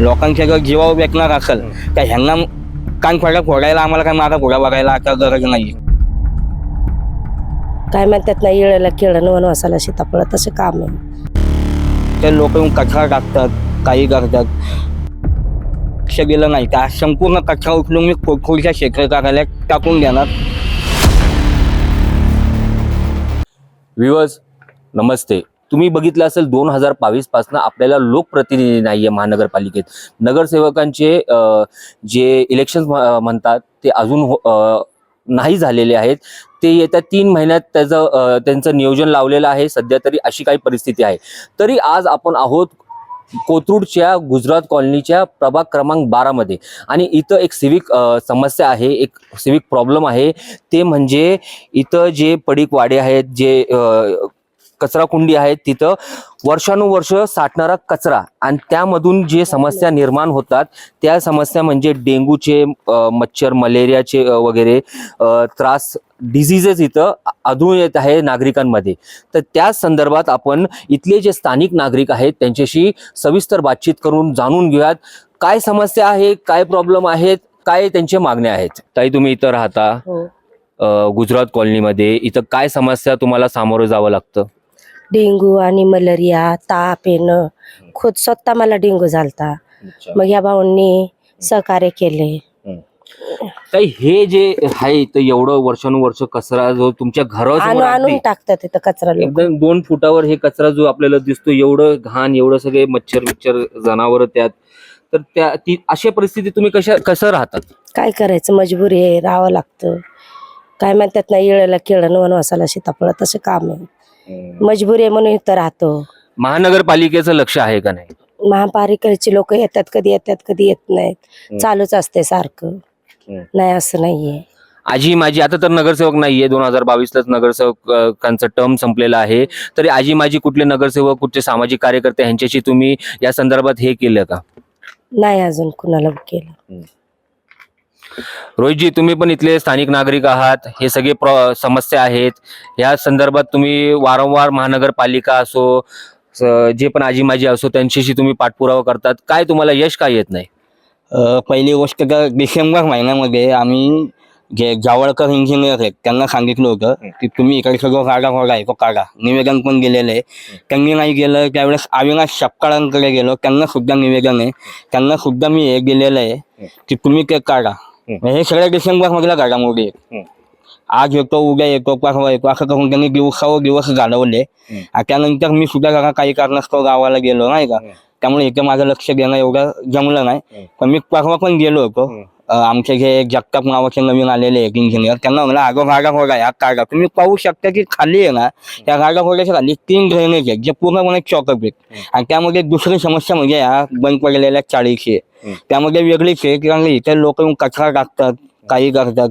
लोकांच्या जर जीवावर बेकणार असेल तर ह्यांना कान फोडा फोडायला आम्हाला काय माझा घोडा बघायला आता गरज नाही काय म्हणतात ना येळेला केळं वनवासाला सीताफळ तसं काम आहे. ते लोक येऊन कचरा टाकतात काही करतात. लक्ष गेलं नाही आज संपूर्ण कचरा उचलून मी खोडखोडच्या शेखर कार्यालयात टाकून देणार. व्ह्युअर्स नमस्ते. तुम्ही बघितलं असेल दोन हजार बावीसपासून आपल्याला लोकप्रतिनिधी नाहीये महानगरपालिकेत. नगरसेवकांचे जे इलेक्शन म्हणतात ते अजून हो- नाही झालेले आहेत. ते येत्या तीन महिन्यात त्याचं त्यांचं नियोजन लावलेलं आहे. सध्या तरी अशी काही परिस्थिती आहे. तरी आज आपण आहोत कोथरूडच्या गुजरात कॉलनीच्या प्रभाग क्रमांक बारामध्ये आणि इथं एक सिविक समस्या आहे एक सिविक प्रॉब्लेम आहे. ते म्हणजे इथं जे पडीक वाडे आहेत जे कचरा कुंडी आहेत तिथं वर्षानुवर्ष साठणारा कचरा आणि त्यामधून जे समस्या निर्माण होतात त्या समस्या म्हणजे डेंग्यूचे अ, मच्छर मलेरियाचे वगैरे त्रास डिझिजेस इथं आढळून येत आहे नागरिकांमध्ये. तर त्याच संदर्भात आपण इथले जे स्थानिक नागरिक आहेत त्यांच्याशी सविस्तर बातचीत करून जाणून घेऊयात. काय समस्या आहे काय प्रॉब्लेम आहेत काय त्यांच्या मागण्या आहेत? ताई तुम्ही इथं राहता. हो. गुजरात कॉलनीमध्ये इथं काय समस्या तुम्हाला सामोरं जावं लागतं? डेंगू आणि मलेरिया ताप येणं खुद स्वतः मला डेंगू झालता. मग या भाऊंनी सहकार्य केले. ताई हे जे आहे इथं एवढं वर्षानुवर्ष कचरा जो तुमच्या आणून घरासमोर आणून अगदी टाकतात तिथं कचरा लोक. एकदम दोन फुटावर हे कचरा जो आपल्याला दिसतो एवढं घाण एवढं सगळे मच्छर बिच्छर जनावर त्यात. तर त्या ती अशा परिस्थितीत तुम्ही कशा कसं राहतात? काय करायचं? मजबुरी आहे राहावं लागतं. काय म्हणतात ना येळेला केळं वनवासाला सीताफळ तसं काम आहे मजबुरी आहे म्हणून इथं राहतो. महानगरपालिकेचं लक्ष आहे का नाही? महापालिकेचे लोक येतात कधी येतात कधी येत नाहीत. चालूच असते सारखं. हम्म. नाही असं नाहीये. आजी माझी आता तर नगरसेवक नाहीये. दोन हजार बावीसलाच नगरसेवकांचं टर्म संपलेलं आहे. तरी आजी माझी कुठले नगरसेवक कुठले सामाजिक कार्यकर्ते ह्यांच्याशी तुम्ही या संदर्भात हे केलं का? नाही अजून कुणाला केलं. रोहितजी तुम्ही पण इथले स्थानिक नागरिक आहात. हे सगळे प्र समस्या आहेत. या संदर्भात तुम्ही वारंवार महानगरपालिका असो जे पण आजी माझी असो त्यांच्याशी तुम्ही पाठपुरावा करतात. काय तुम्हाला यश काय येत नाही? पहिली गोष्ट तर डिसेंबर महिन्यामध्ये आम्ही जे जावळकर इंजिनियर आहेत त्यांना सांगितलं होतं की तुम्ही इकडे सगळं काढा फोडा आहे तो काढा. निवेदन पण गेलेलं आहे. त्यांनी नाही गेलं त्यावेळेस अविनाश सपकाळांकडे गेलो. त्यांना सुद्धा निवेदन आहे. त्यांना सुद्धा मी हे गेलेलं आहे की तुम्ही ते काढा. हे सगळ्या डिसेंबर मधल्या घडामोडी आहेत आज येतो उद्या येतो परवा येतो असं करून त्यांनी दिवसावर दिवस घालवले त्यानंतर मी सुद्धा जरा काही कारणास्तव गावाला गेलो नाही का? त्यामुळे इथे माझं लक्ष देणं एवढं जमलं नाही. पण मी परवा पण गेलो होतो. आमचे जे जगताप नावाचे नवीन आलेले एक इंजिनियर त्यांना म्हणलं अगो गाडा घोडा या काढा तुम्ही पाहू शकता की खाली आहे ना त्या गाडा घोड्याच्या खाली तीन ड्रेनेज आहेत जे पूर्णपणे चॉकअप आहेत. आणि त्यामध्ये दुसरी समस्या म्हणजे या बंद पडलेल्या चाळीशी आहे. त्यामध्ये वेगळीच आहे कारण इथे लोक येऊन कचरा टाकतात काही करतात.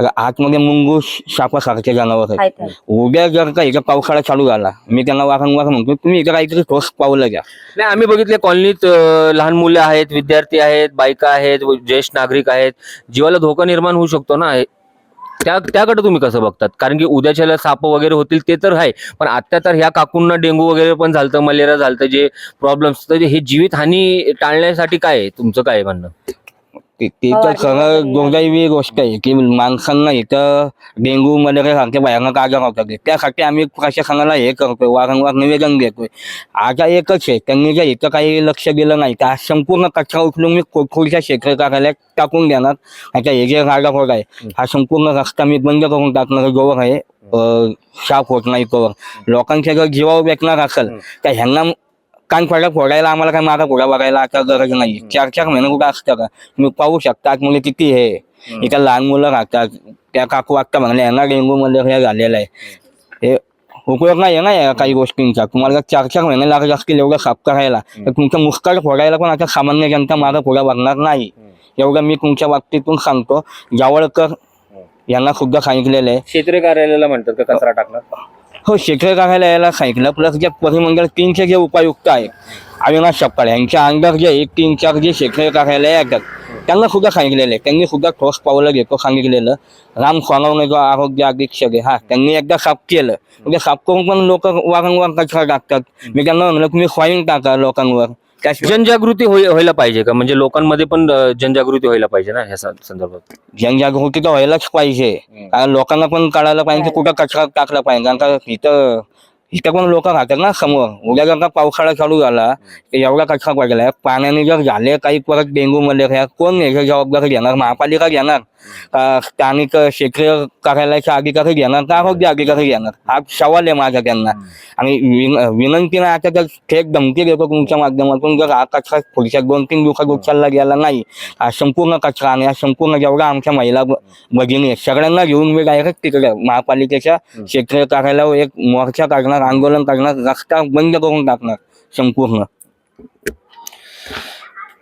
आता आतमध्ये मुंगूस सापासारखे जनावर आहेत. उद्या जर का इथं पावसाळा चालू झाला मी त्यांना वारंवार म्हणतो तुम्ही इथं काहीतरी ठोस पावलं घ्या. नाही आम्ही बघितले कॉलनीत अं, लहान मुले आहेत विद्यार्थी आहेत बायका आहेत व ज्येष्ठ नागरिक आहेत. जीवाला धोका निर्माण होऊ शकतो ना? त्या त्याकडे तुम्ही कसं बघतात? कारण की उद्याच्याला साप वगैरे होतील ते तर आहे पण आता तर ह्या काकूंना डेंगू वगैरे पण झालतं मलेरिया झालतं जे प्रॉब्लेम्स तर हे जीवित हानी टाळण्यासाठी काय आहे? तुमचं काय आहे म्हणणं? ते ते तर खरं दुर्दैवी गोष्ट आहे की माणसांना इथं डेंग्यू मलेरिया सारखे भयानक आजार होतात. त्यासाठी आम्ही प्रशासनाला हे करतोय वारंवार निवेदन देतोय. आता एकच आहे त्यांनी जर इथं काही लक्ष दिलं नाही तर आज संपूर्ण कचरा उचलून मी खोडखोडच्या शेखर कार्यालयात टाकून देणार. आता हे जे राडा फोड आहे हा संपूर्ण रस्ता मी बंद करून टाकणार जोवर आहे साफ होत नाही तोवर. लोकांच्या जर जीवावर बेकणार असेल तर ह्यांना कान फोडा फोडायला आम्हाला काय माझा घोडा बघायला आता गरज नाही चार चार महिने कुठं असतं का तुम्ही पाहू शकता आतमध्ये किती हे. इथं लहान मुलं राहतात. त्या काकू वागता म्हणले यांना डेंग्यू मलेरिया झालेला आहे. हे उपयोग नाही ना या काही गोष्टींचा. तुम्हाला चार चार महिने लागत असतील एवढं साफ करायला तर तुमचं मुस्काळ फोडायला पण आता सामान्य जनता माझा फोडा बघणार नाही. एवढं मी तुमच्या बाबतीतून सांगतो. जावळकर यांना सुद्धा सांगितलेलं आहे. क्षेत्रीय कार्यालयाला म्हणतात का कचरा टाकणार? हो शिखर काढायला यायला सांगितलं. प्लस जे परिमंडळ तीनचे जे उपायुक्त आहे अविनाश सपकाळ यांच्या अंडर जे एक तीन चार जे शिखर कार्यालय येतात त्यांना सुद्धा सांगितलेलं आहे. त्यांनी सुद्धा ठोस पावलं घेतो सांगितलेलं. राम सोनवणे जो आरोग्य अधीक्षक आहे हा त्यांनी एकदा साफ केलं. म्हणजे साफ करून पण लोक वारंवार कचरा टाकतात. मी त्यांना म्हणलं तुम्ही स्वाईन टाका लोकांवर. त्याशिवाय जनजागृती होई- व्हायला पाहिजे का? म्हणजे लोकांमध्ये पण अं, जनजागृती व्हायला पाहिजे ना ह्या सं- संदर्भात? जनजागृती तर व्हायलाच पाहिजे. कारण लोकांना पण कळायला पाहिजे की कुठं कचरा टाकला पाहिजे. कारण का इथं इथं पण लोक राहतात ना समोर. उद्या जर का पावसाळा चालू झाला तर एवढा कचरा पडलाय पाण्याने जर झाले काही परत डेंग्यू मलेरिया कोण याची जबाबदारी घेणार? महापालिका घेणार? का स्थानिक क्षेत्रीय कार्यालयाचे अधिकारी घेणार? का आरोग्य अधिकारी घेणार? हा सवाल आहे माझा त्यांना. आणि विनंती नाही आता तर थेट धमकी देतो तुमच्या माध्यमातून. जर हा कचरा पुढच्या दोन तीन दिवसात उचलला गेला नाही हा संपूर्ण कचरा आणि हा संपूर्ण जेवढा आमच्या महिला भगिनी आहेत सगळ्यांना घेऊन मी डायरेक्ट तिकडे महापालिकेच्या क्षेत्रीय कार्यालयावर एक मोर्चा काढणार आंदोलन करणार रस्ता बंद करून टाकणार संपूर्ण.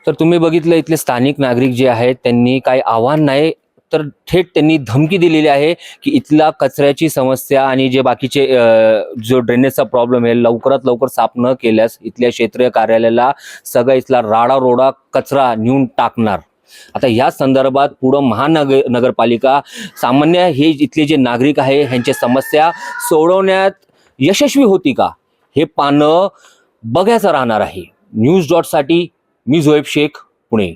तर तुम्ही बघितलं इथले स्थानिक नागरिक जे आहेत त्यांनी काही आव्हान नाही तर थेट त्यांनी धमकी दिलेली आहे की इथला कचऱ्याची समस्या आणि जे बाकीचे जो ड्रेनेजचा प्रॉब्लेम आहे लवकरात लवकर साफ न केल्यास इथल्या क्षेत्रीय कार्यालयाला सगळा इथला राडा रोडा कचरा नेऊन टाकणार. आता या संदर्भात पुढं महानगर नगरपालिका सामान्य हे इथले जे नागरिक आहे ह्यांच्या समस्या सोडवण्यात यशस्वी होती का? हे पानं बघायचं राहणार आहे. न्यूज डॉटसाठी मी झोएब शेख पुणे.